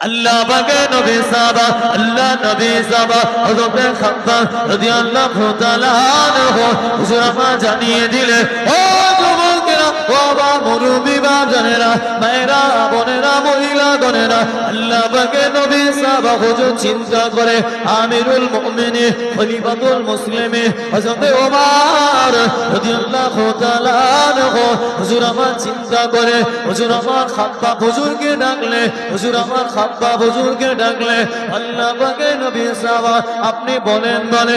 আল্লাহ বাগে নবী সাবা আল্লাহ নবী সাবা হযরত খাব্বাব রাদিয়াল্লাহু তাআলা আনহু, হুজুর জানিয়ে দিলে, ও বোনেরা, মহিলা গণেরা আল্লাহ বাগে নবী সাহাবা হুজুর চিন্তা করে। আমিরুল মুমিনিন, খলিফাতুল মুসলিমিন, হযরত ওমর রাদিয়াল্লাহু তাআলা হুজুর আমার চিন্তা করে, হুজুর আমার খাব্বাব হুজুরকে ডাকলে, হুজুর আমার খাব্বাব হুজুরকে ডাকলে আল্লাহ পাকে নবী সাহাবা, আপনি বলেন বলে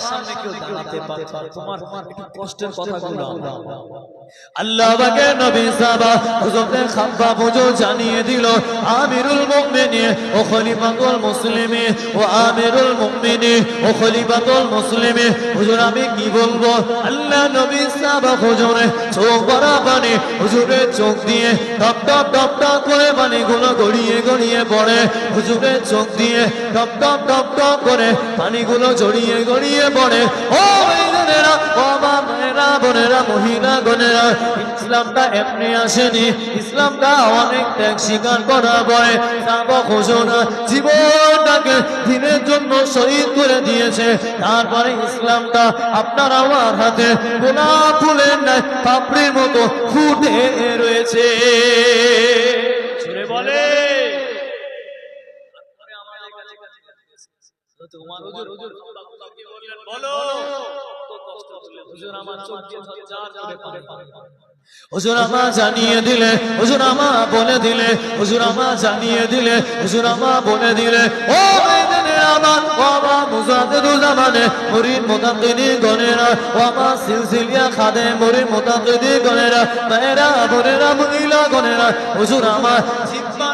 সামনে কেউ দাঁড়াতে পারবে তোমার একটু কষ্টের কথাগুলো। আল্লাহ নবী সাহাবা হযরত খাব্বাব হুজুর হুজুর হুজুরে চোখ পানি দিয়ে টপ টপ টপ টপ করে পানিগুলো গড়িয়ে গড়িয়ে পড়ে। হুজুরের চোখ দিয়ে টপ টপ টপ টপ করে পানিগুলো জড়িয়ে গড়িয়ে পড়ে। ও ভাইজানেরা ও মা মায়েরা বোনেরা মহিলা গণেরা ইসলামটা এমনি আসেনি। ইসলামটা অনেক ত্যাগ স্বীকার করা পরে সাবক হোসনা জীবনটাকে দিনের জন্য শহীদ করে দিয়েছে। তারপরে ইসলামটা আপনার আমার হাতে গোলাপ ফুলের ন্যায় পাপড়ির মতো ফুটে রয়েছে। বলে। তোমার হুজুর হুজুর বলো হুজুর আমার চোখ দিয়ে ঝরঝর করে পানি। হুজুর আমা জানিয়ে দিলে হুজুর আমা বলে দিলে হুজুর আমা জানিয়ে দিলে হুজুর আমা বলে দিলে ও আমার ও আমা মুজাদ্দিদু মুরিদ মুতাকিনি গনেরা ও আমা সিলসিলিয়া খাদে মুরিদ মুতাকিনি গনেরা মেয়েরা বোনেরা মহিলা গনেরা হুজুর আমা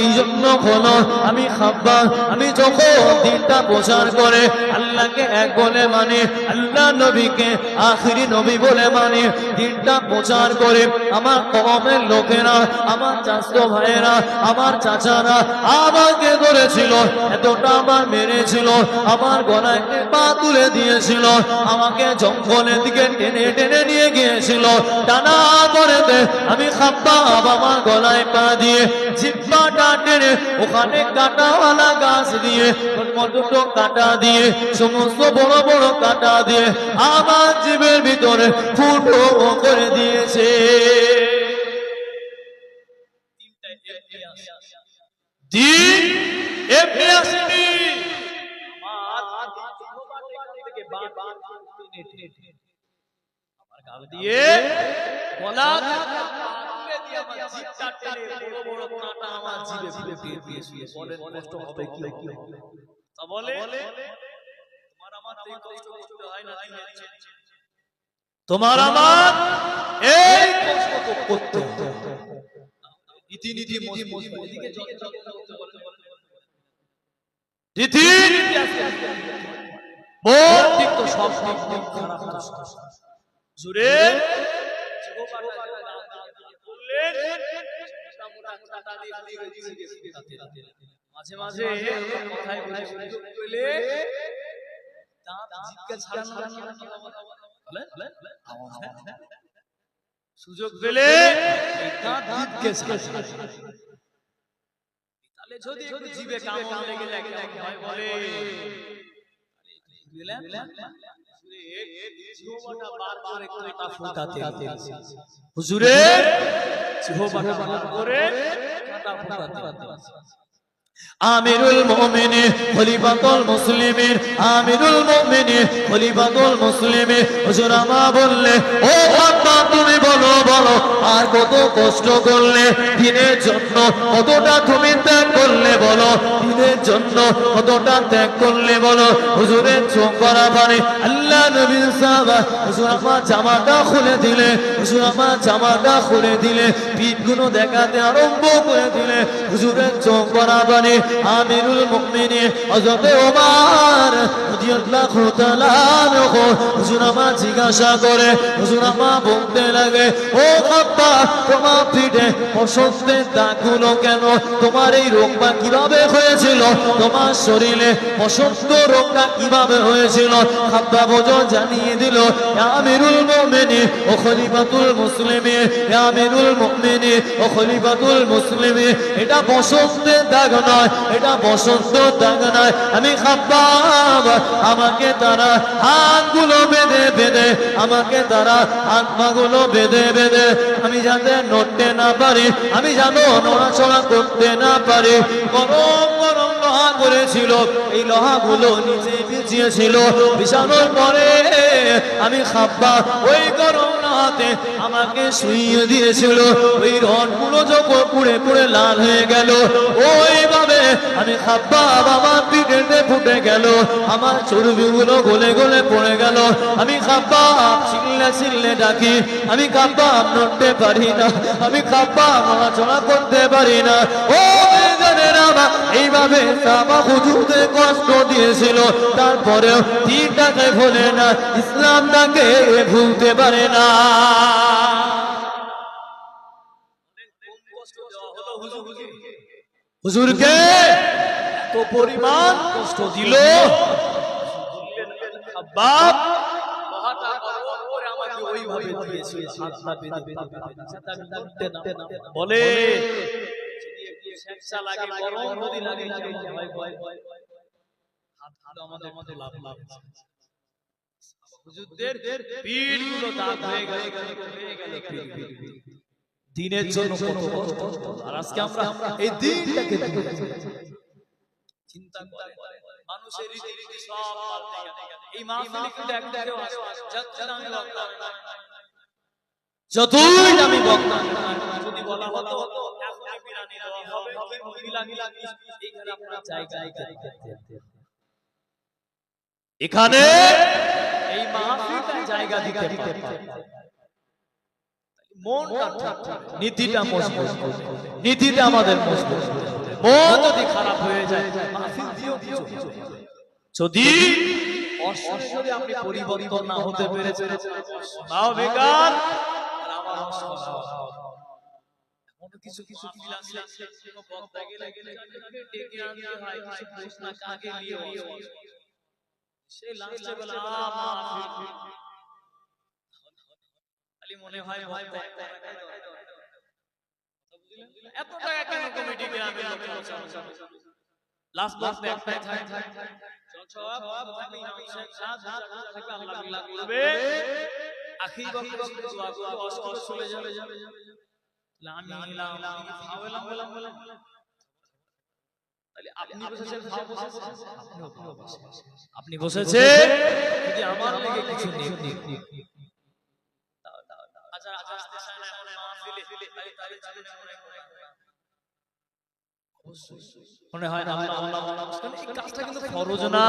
এই জন্য হলো আমি খাব্বা, আমি যখন দিনটা প্রচার করে, আল্লাহকে এক বলে মানে আল্লাহ নবীকে আখিরি নবী বলে মানে দিনটা প্রচার করে, আমার কমের লোকেরা, আমার চাষতো ভাইয়েরা, আমার চাচারা আমাকে ধরেছিল, এতটা আমার মেরেছিল, আমার গলায় পা তুলে দিয়েছিল, আমাকে জঙ্গলের দিকে টেনে টেনে নিয়ে গিয়েছিল, টানা করেতে আমি খাপ্পা আমার গলায় পা দিয়ে জিব্বাটা টেনে ওখানে কাটাওয়ালা গাছ দিয়ে দুটো কাটা দিয়ে, সমস্ত বড় বড় কাটা দিয়ে, আমার জীবের ভিতরে ফুটো করে দিয়েছে। আমার গাল দিয়ে গলা জিভটা টেনে বড় বড় কাঁটা আমার জিভে ফুলে দিয়ে দিয়েছিল বলেন কষ্ট হবে কি কি তা বলে তোমার আমার এই কষ্ট করতে হয় না দিনের তোমার আমার এই কষ্ট তো করতে হয়। নীতি নীতি মতি মতি এদিকে যত যত যত বলেন বলেন তিথি নীতি আছে, আছে, আছে। বোন ঠিক তো সব সব দিক মাঝে মাঝে কথায় সুযোগ পেলে দাঁত বলা? সুযোগ পেলে তাহলে যদি একটু জিভে কামড় লেগে কেমন হয়। বলে বুঝলেন আমিরুল মুমিনিন, খলিফাতুল মুসলিমিন, আমিরুল মুমিনিন, খলিফাতুল মুসলিমিন। হুজুর আমা বললে, ও আব্বা তুমি বলো বলো, আর কত কষ্ট করলে? দিনের জন্য কতটা তুমি ত্যাগ করলে বলো? দিনের জন্য কতটা ত্যাগ করলে বলো? হুজুরের চোখ করা পারে আল্লাহ নবীর সাহাবা, হুজুর আমার জামাটা খুলে দিলে, হুজুর আমার জামাটা খুলে দিলে, পিঠগুলো দেখাতে আরম্ভ করে দিলে, হুজুরের চোখ করা পারে আমিরুল আমার জিজ্ঞাসা করে বলতে লাগে, ও তোমার পিঠে কেন? তোমার এই রোগটা কীভাবে হয়েছিল? তোমার শরীরে রোগটা কীভাবে হয়েছিল? বোঝো জানিয়ে দিল আমিরুল মুমিনিন, ও খলিফাতুল মুসলিমিন ইয়া আমিরুল মুমিনিন, ও খলিফাতুল মুসলিমিন, এটা বসন্তের দাগ নয়, এটা বসন্ত দাগ নয়। আমি আমাকে তারা হাতগুলো বেঁধে বেঁধে, আমাকে তারা হাত পাগুলো বেঁধে বেঁধে। আমি যাতে নড়তে না পারি, আমি জানো নড়াচড়া করতে না পারি। গরম গরম লোহা করেছিল, এই লোহাগুলো নিচে বিছিয়েছিল বিছানোর পরে আমি খাব্বা ওই গরম লোহাতে আমাকে শুইয়ে দিয়েছিল। ওই রডগুলো যখন পুড়ে পুড়ে লাল হয়ে গেল ওইভাবে আমি খাব্বা আমার পিঠেতে ফুটে গেল, আমার চর্বিগুলো গলে গলে পড়ে গেল। আমি খাব্বা চিল্লে চিল্লে ডাকি, আমি খাব্বা নড়তে পারি না, আমি খাব্বা নড়াচড়া করতে পারি না। ও এইভাবে সাবা হুজুরকে কষ্ট দিয়েছিল তারপরেও তীরটাকে ভোলে না, ইসলামটাকে ভুলতে পারে না হুজুরকে পরিমাণ কষ্ট দিল বাপ। বলে শেকসা লাগে লাগে ভয় ভয় ভয় হাতগুলো আমাদের মধ্যে লাভ লাভ হুজুরদের পিঠগুলো দাগ হয়ে গেল হয়ে গেল। দিনের জন্য কত কষ্ট। আর আজকে আমরা এই দিনটাকে চিন্তা করে মানুষের রীতি রীতি সব পাল্টে গেল। এই মাহফিলে কিন্তু একদিকেও আসে যত আমি বক্তা যতই আমি বক্তা যদি বলা হতো এখনই বিরানি দেওয়া হবে কি মহিলা গিলা এইখানে আপনার জায়গায় এখানে এই মাহফিলটা জায়গা দিতে মনটা নীতিটা মজবুত। নীতিটা আমাদের মজবুত। মন যদি খারাপ হয়ে যায় মাহফিল দিও দিও যদি যদি আপনি পরিবর্তন না হতে পেরেছেন নাও বেকার। আমার এমন কিছু কিছু আছে কোনো বক্তা গেলে গেলে ডেকে আনতে হয় কিছু প্রশ্ন কাকে নিয়ে সে লাস্টে বলে খালি মনে হয় ভয় ভয় এত টাকা কেন কমিটি গ্রামের লোক লাস্ট লাস্ট একটাই থাকে। বক্তব্য দোয়া করবে। চলে যাবে আমি এলাম খাওয়ালাম বললাম বললাম তাহলে আপনি বসেছেন খাও বসেছেন আপনিও বসেছেন আপনি বসেছে যদি আমার লেগে কিছু নেই আচ্ছা আচ্ছা আসতে চায় না এখন মাহফিলে তাহলে তাহলে জীবনে মনে হয় না এই কাজটা কিন্তু ফরজ না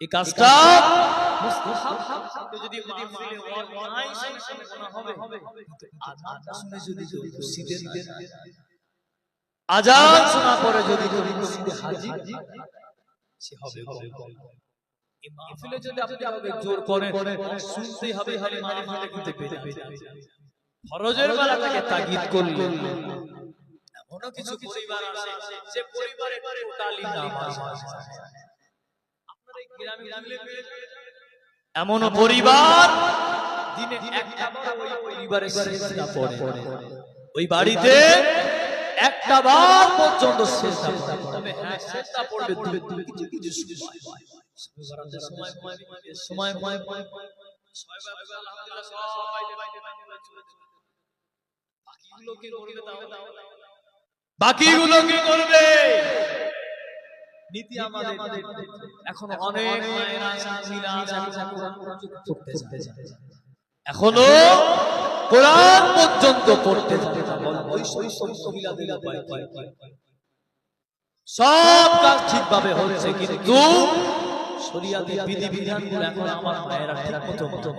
এই কাজটা যদি মাহফিলে ওয়াজ নাই শোনা হবে। আজান শুনে যদি কেউ মসজিদে আজান শোনা পরে যদি কেউ মসজিদে হাজির সে হবে হবে এই মাহফিলে যদি আপনি আমাকে জোর করেন শুনতেই হবে খালি মাহফিলে কিন্তু বেঁধে বেঁধে ফরজের বেলাটাকে তাগিদ করলেন। এমনও কিছু পরিবার আছে যে পরিবারে টোটালি নামাজ আপনার গ্রামে গ্রামে এমন পরিবার দিনে ওই বাড়িতে একটা বার পর্যন্ত হ্যাঁ সময় বাকিগুলো কি করবে নীতি আমাদের এখন অনেক এখন কোরআন পর্যন্ত পড়তে যাবে না বল ওই সমস্ত মহিলাদের উপায় কি? সব কাজ ঠিকভাবে হচ্ছে কিন্তু এখন আমার মায়েরা ঠিক মতো মতো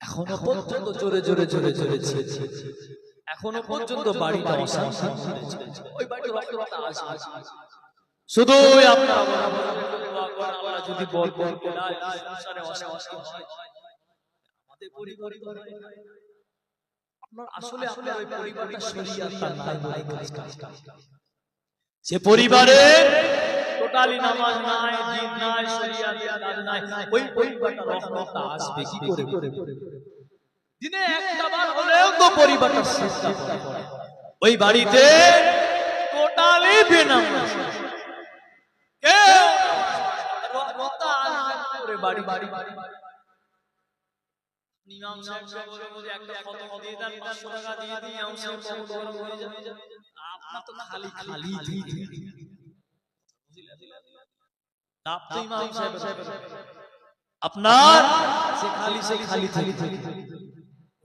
এখনও পর্যন্ত জোরে জোরে জোরে জোরে এখনও পর্যন্ত বাড়িটা অশান্তি ওই বাড়িতে রক্তপাত আসে শুধু আপনারা আল্লাহ যদি বল বল করে সংসারে অশান্তি আমাদের পরিবার আপনার আসলে আপনার ওই পরিবারটা শরিয়াত নাই নাই কাজ কাজ কাজ সে পরিবারে টোটালি নামাজ নাই দিন নাই শরিয়াতের নাই। ওই পরিবারটা রহমতটা আসবে কি করে দিনে একটা বার হলেও তো পরিবারটা চেষ্টা ওই বাড়িতে টোটালি বেনামাজ কেউ রহমতটা আসবে কি করে বাড়ি বাড়ি বাড়ি ইমাম সাহেব বলে বলে একটা খতম দিয়ে দেন 500 টাকা দিয়ে দিই ইমাম সাহেব বলে বলে হয়ে যাবে আপনার তো খালি খালি দিয়ে আপ তো ইমাম সাহেব আপনার সে খালি সে খালি খালি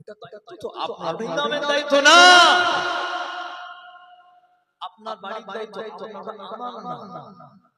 এটা দায়িত্ব তো আপনার ইমামের দায়িত্ব না আপনার বাড়ির দায়িত্ব তো আমার না